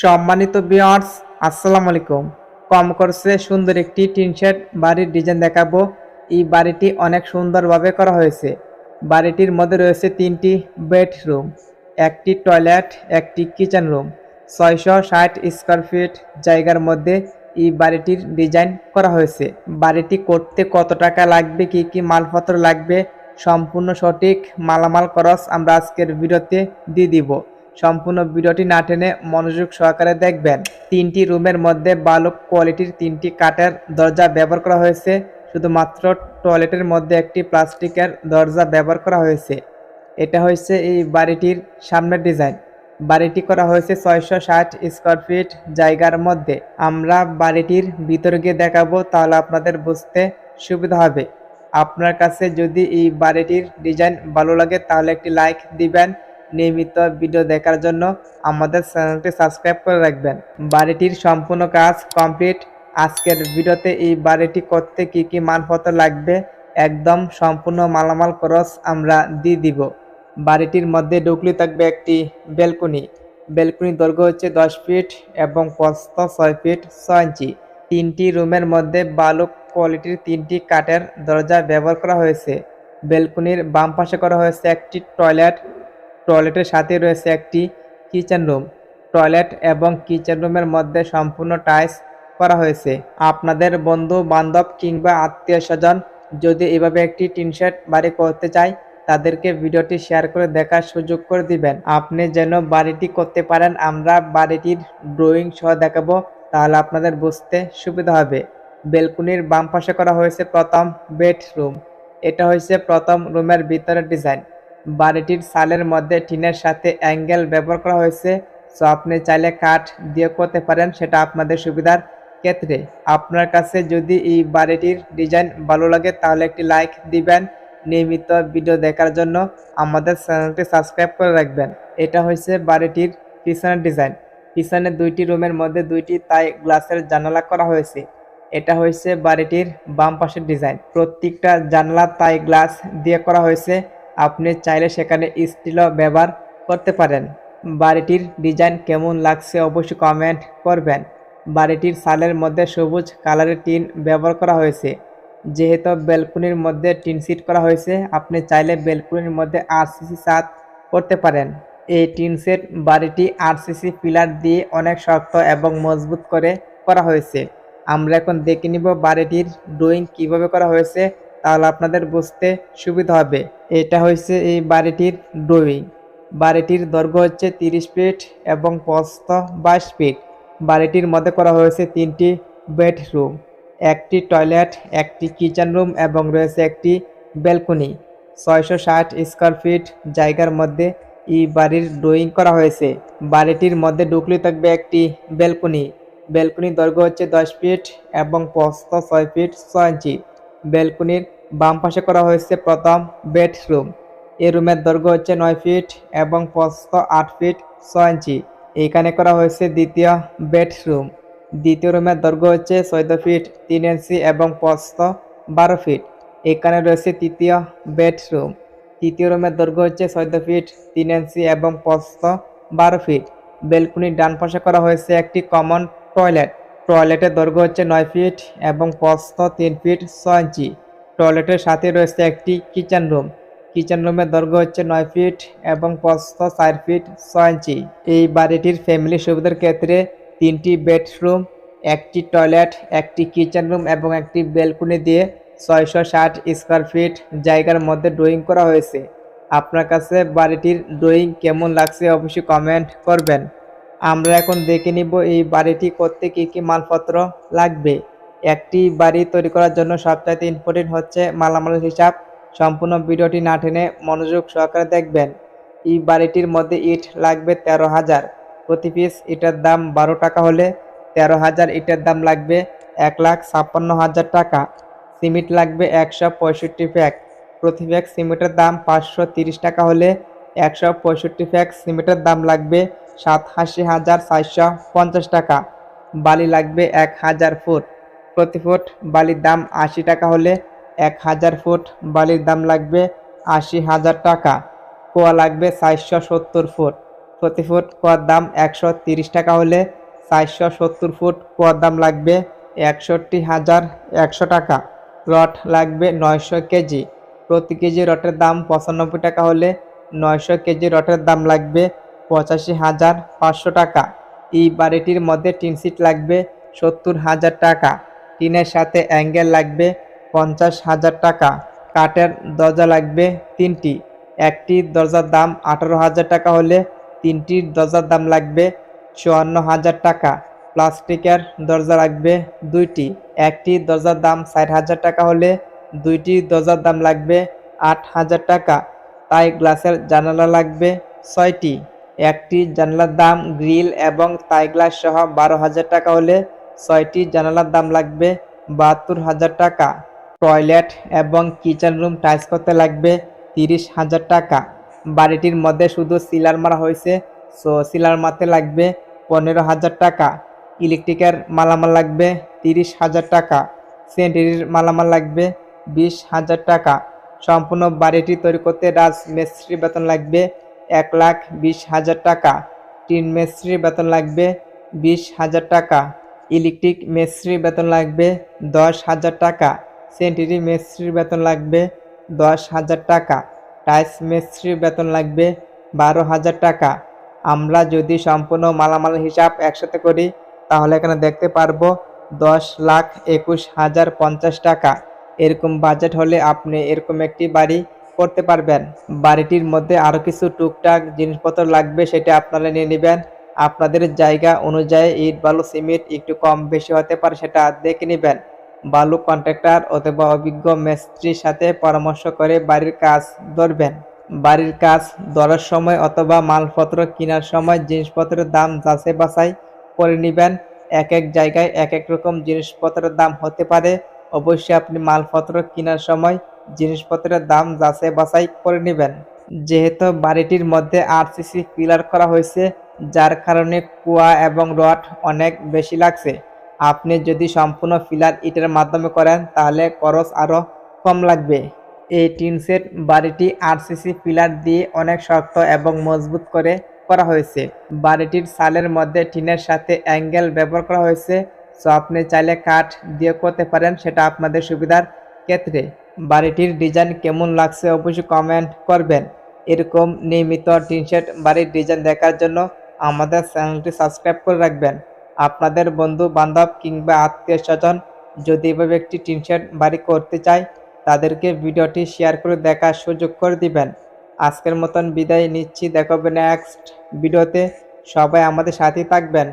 সম্মানিত বিয়ার্স আসসালামু আলাইকুম। কম করছে সুন্দর একটি টিন শেড বাড়ির ডিজাইন দেখাবো। এই বাড়িটি অনেক সুন্দরভাবে করা হয়েছে। বাড়িটির মধ্যে রয়েছে তিনটি বেডরুম, একটি টয়লেট, একটি কিচেন রুম ছয়শো ষাট স্কোয়ার ফিট জায়গার মধ্যে এই বাড়িটির ডিজাইন করা হয়েছে। বাড়িটি করতে কত টাকা লাগবে, কি কি মালপত্র লাগবে, সম্পূর্ণ সঠিক মালামাল খরচ আমরা আজকের ভিডিওতে দিয়ে দিব। সম্পূর্ণ ভিডিওটি না টেনে মনোযোগ সহকারে দেখবেন। তিনটি রুমের মধ্যে বালক কোয়ালিটির তিনটি কাঠের দরজা ব্যবহার করা হয়েছে। শুধুমাত্র টয়লেটের মধ্যে একটি প্লাস্টিকের দরজা ব্যবহার করা হয়েছে। এটা হয়েছে এই বাড়িটির সামনের ডিজাইন। বাড়িটি করা হয়েছে ছয়শো ষাট স্কোয়ার ফিট জায়গার মধ্যে। আমরা বাড়িটির ভিতরে গিয়ে দেখাবো, তাহলে আপনাদের বুঝতে সুবিধা হবে। আপনার কাছে যদি এই বাড়িটির ডিজাইন ভালো লাগে, তাহলে একটি লাইক দিবেন। নিয়মিত ভিডিও দেখার জন্য আমাদের চ্যানেলটি সাবস্ক্রাইব করে রাখবেন। বাড়িটির সম্পূর্ণ কাজ কমপ্লিট। আজকের ভিডিওতে এই বাড়িটি করতে কি কি মালপত্র লাগবে? একদম সম্পূর্ণ মালামাল খরচ আমরা দিয়ে দিব। বাড়িটির মধ্যে ঢুকলে থাকবে একটি বেলকনি। বেলকনির দৈর্ঘ্য হচ্ছে দশ ফিট এবং প্রস্থ ছয় ফিট ছয় ইঞ্চি। তিনটি রুমের মধ্যে বালুক কোয়ালিটির তিনটি কাঠের দরজা ব্যবহার করা হয়েছে। বেলকনির বাম পাশে করা হয়েছে একটি টয়লেট। টয়লেটের সাথে রয়েছে একটি কিচেন রুম। টয়লেট এবং কিচেন রুমের মধ্যে সম্পূর্ণ টাইলস করা হয়েছে। আপনাদের বন্ধু বান্ধব কিংবা আত্মীয় স্বজন যদি এভাবে একটি টিন শেড বাড়ি করতে চায়, তাদেরকে ভিডিওটি শেয়ার করে দেখার সুযোগ করে দিবেন। আপনি যেন বাড়িটি করতে পারেন, আমরা বাড়িটির ড্রয়িং সহ দেখাবো, তাহলে আপনাদের বুঝতে সুবিধা হবে। বেলকুনির বাম পাশে করা হয়েছে প্রথম বেডরুম। এটা হয়েছে প্রথম রুমের ভিতরের ডিজাইন। বাড়িটির সালের মধ্যে টিনের সাথে অ্যাঙ্গেল ব্যবহার করা হয়েছে। সো আপনি চাইলে কাঠ দিয়ে করতে পারেন, সেটা আপনাদের সুবিধার ক্ষেত্রে। আপনার কাছে যদি এই বাড়িটির ডিজাইন ভালো লাগে, তাহলে একটি লাইক দিবেন। নিয়মিত ভিডিও দেখার জন্য আমাদের চ্যানেলটি সাবস্ক্রাইব করে রাখবেন। এটা হয়েছে বাড়িটির পিছনের ডিজাইন। পিছনে দুইটি রুমের মধ্যে দুইটি তাই গ্লাসের জানালা করা হয়েছে। এটা হয়েছে বাড়িটির বাম পাশের ডিজাইন। প্রত্যেকটা জানলা তাই গ্লাস দিয়ে করা হয়েছে। আপনি চাইলে সেখানে স্টিলও ব্যবহার করতে পারেন। বাড়িটির ডিজাইন কেমন লাগছে অবশ্যই কমেন্ট করবেন। বাড়িটির সালের মধ্যে সবুজ কালারের টিন ব্যবহার করা হয়েছে। যেহেতু বেলকুনির মধ্যে টিন সিট করা হয়েছে, আপনি চাইলে বেলকুনির মধ্যে আরসিসি ছাদ করতে পারেন। এই টিন সেট বাড়িটি আরসিসি পিলার দিয়ে অনেক শক্ত এবং মজবুত করে করা হয়েছে। আমরা এখন দেখে নিব বাড়িটির ড্রয়িং কীভাবে করা হয়েছে তাহলে আপনাদের বুঝতে সুবিধা হবে। এটা হয়েছে এই বাড়িটির ড্রয়িং বাড়িটির দৈর্ঘ্য হচ্ছে তিরিশ ফিট এবং প্রস্থ বাইশ ফিট। বাড়িটির মধ্যে করা হয়েছে তিনটি বেডরুম, একটি টয়লেট, একটি কিচেন রুম এবং রয়েছে একটি ব্যালকনি। ছয়শো ষাট স্কোয়ার ফিট জায়গার মধ্যে এই বাড়ির ড্রয়িং করা হয়েছে। বাড়িটির মধ্যে ঢুকলে থাকবে একটি ব্যালকনি। ব্যালকনির দৈর্ঘ্য হচ্ছে দশ ফিট এবং প্রস্থ ছয় ফিট ছয় ইঞ্চি। ব্যালকনির বাম পাশে করা হয়েছে প্রথম বেডরুম। এই রুমের দৈর্ঘ্য হচ্ছে নয় ফিট এবং প্রস্থ আট ফিট ছয় ইঞ্চি। এইখানে করা হয়েছে দ্বিতীয় বেডরুম। দ্বিতীয় রুমের দৈর্ঘ্য হচ্ছে চৌদ্দ ফিট তিন ইঞ্চি এবং প্রস্থ বারো ফিট। এখানে রয়েছে তৃতীয় বেডরুম। তৃতীয় রুমের দৈর্ঘ্য হচ্ছে চৌদ্দ ফিট তিন ইঞ্চি এবং প্রস্থ বারো ফিট। বেলকুনির ডান পাশে করা হয়েছে একটি কমন টয়লেট। টয়লেটের দৈর্ঘ্য হচ্ছে নয় ফিট এবং প্রস্থ তিন ফিট ছয় ইঞ্চি। টয়লেটের সাথে রয়েছে একটি কিচেন রুম। কিচেন রুমের দৈর্ঘ্য হচ্ছে নয় ফিট এবং প্রস্থ চার ফিট ছয় ইঞ্চি। এই বাড়িটির ফ্যামিলি সুবিধার ক্ষেত্রে তিনটি বেডরুম, একটি টয়লেট, একটি কিচেন রুম এবং একটি বেলকুনি দিয়ে ছয়শো ষাট স্কোয়ার ফিট জায়গার মধ্যে ড্রয়িং করা হয়েছে। আপনার কাছে বাড়িটির ড্রয়িং কেমন লাগছে অবশ্যই কমেন্ট করবেন। আমরা এখন দেখে নিব এই বাড়িটি করতে কি কি মালপত্র লাগবে। একটি বাড়ি তৈরি করার জন্য সবচাইতে ইম্পর্টেন্ট হচ্ছে মালামাল হিসাব। সম্পূর্ণ ভিডিওটি না টেনে মনোযোগ সহকারে দেখবেন। এই বাড়িটির মধ্যে ইট লাগবে তেরো হাজার। প্রতি পিস ইটের দাম বারো টাকা হলে তেরো হাজার ইটের দাম লাগবে এক লাখ ছাপ্পান্ন হাজার টাকা। সিমেন্ট লাগবে একশো পঁয়ষট্টি প্যাক। প্রতি প্যাক সিমেন্টের দাম পাঁচশো তিরিশ টাকা হলে একশো পঁয়ষট্টি প্যাক সিমেন্টের দাম লাগবে সাতাশি হাজার চারশো পঞ্চাশ টাকা। বালি লাগবে এক হাজার ফুট। প্রতি ফুট বালির দাম আশি টাকা হলে এক হাজার ফুট বালির দাম লাগবে আশি হাজার টাকা। কোয়া লাগবে চারশো সত্তর ফুট। প্রতি ফুট কুয়ার দাম একশো তিরিশ টাকা হলে চারশো সত্তর ফুট কুয়ার দাম লাগবে একষট্টি হাজার একশো টাকা। রড লাগবে নয়শো কেজি। প্রতি কেজি রটের দাম পঁচানব্বই টাকা হলে নয়শো কেজি রটের দাম লাগবে পঁচাশি হাজার পাঁচশো টাকা। এই বাড়িটির মধ্যে টিন সিট লাগবে সত্তর হাজার টাকা। টিনের সাথে অ্যাঙ্গেল লাগবে পঞ্চাশ হাজার টাকা। কাঠের দরজা লাগবে তিনটি। একটি দরজার দাম আঠারো হাজার টাকা হলে তিনটির দরজার দাম লাগবে চুয়ান্ন হাজার টাকা। প্লাস্টিকের দরজা লাগবে দুইটি। একটি দরজার দাম ষাট হাজার টাকা হলে দুইটি দরজার দাম লাগবে আট হাজার টাকা। তাই গ্লাসের জানালা লাগবে ছয়টি। একটি জানালার দাম, গ্রিল এবং তাই গ্লাস সহ বারো হাজার টাকা হলে ছয়টি জানালার দাম লাগবে বাহাত্তর হাজার টাকা। টয়লেট এবং কিচেন রুম টাইলস করতে লাগবে তিরিশ হাজার টাকা। বাড়িটির মধ্যে শুধু সিলার মারা হয়েছে, সো সিলার মারতে লাগবে পনেরো হাজার টাকা। ইলেকট্রিকের মালামাল লাগবে তিরিশ হাজার টাকা। সেন্টারির মালামাল লাগবে বিশ হাজার টাকা। সম্পূর্ণ বাড়িটি তৈরি করতে রাজ মিস্ত্রি বেতন লাগবে এক লাখ বিশ হাজার টাকা। টিন মিস্ত্রি বেতন লাগবে বিশ হাজার টাকা। ইলেকট্রিক মিস্ত্রি বেতন লাগবে দশ হাজার টাকা। সেন্টারি মিস্ত্রির বেতন লাগবে দশ হাজার টাকা। টাইস মিস্ত্রির বেতন লাগবে বারো হাজার টাকা। আমরা যদি সম্পূর্ণ মালামাল হিসাব একসাথে করি, তাহলে এখানে দেখতে পারব দশ লাখ একুশ হাজার পঞ্চাশ টাকা। এরকম বাজেট হলে আপনি এরকম একটি বাড়ি করতে পারবেন। বাড়িটির মধ্যে আরও কিছু টুকটাক জিনিসপত্র লাগবে, সেটা আপনারা নিয়ে নেবেন। আপনাদের জায়গা অনুযায়ী ইট, বালু, সিমেন্ট একটু কম বেশি হতে পারে, সেটা দেখে নেবেন। বালু কন্ট্রাক্টর অথবা অভিজ্ঞ মিস্ত্রির সাথে পরামর্শ করে বাড়ির কাজ ধরবেন। বাড়ির কাজ ধরার সময় অথবা মালপত্র কেনার সময় জিনিসপত্রের দাম যাচাই বাছাই করে নেবেন। এক এক জায়গায় এক এক রকম জিনিসপত্রের দাম হতে পারে। অবশ্যই আপনি মালপত্র কেনার সময় জিনিসপত্রের দাম যাচাই বাছাই করে নেবেন। যেহেতু বাড়িটির মধ্যে আরসিসি পিলার করা হয়েছে, যার কারণে কুয়া এবং রড অনেক বেশি লাগছে। আপনি যদি সম্পূর্ণ ফিলার ইটের মাধ্যমে করেন, তাহলে খরচ আরও কম লাগবে। এই টিন সেট বাড়িটি আরসিসি পিলার দিয়ে অনেক শক্ত এবং মজবুত করে করা হয়েছে। বাড়িটির সালের মধ্যে টিনের সাথে অ্যাঙ্গেল ব্যবহার করা হয়েছে। সো আপনি চাইলে কাঠ দিয়ে করতে পারেন, সেটা আপনাদের সুবিধার ক্ষেত্রে। বাড়িটির ডিজাইন কেমন লাগছে অবশ্যই কমেন্ট করবেন। এরকম নিয়মিত টিন শেড বাড়ির ডিজাইন দেখার জন্য আমাদের চ্যানেলটি সাবস্ক্রাইব করে রাখবেন। আপনাদের বন্ধু বান্ধব কিংবা আত্মীয় স্বজন যদি এভাবে একটি টিন শেড বাড়ি করতে চায়, তাদেরকে ভিডিওটি শেয়ার করে দেখার সুযোগ করে দিবেন। আজকের মতন বিদায় নিচ্ছি, দেখাবে নেক্সট ভিডিওতে সবাই আমাদের সাথেই থাকবেন।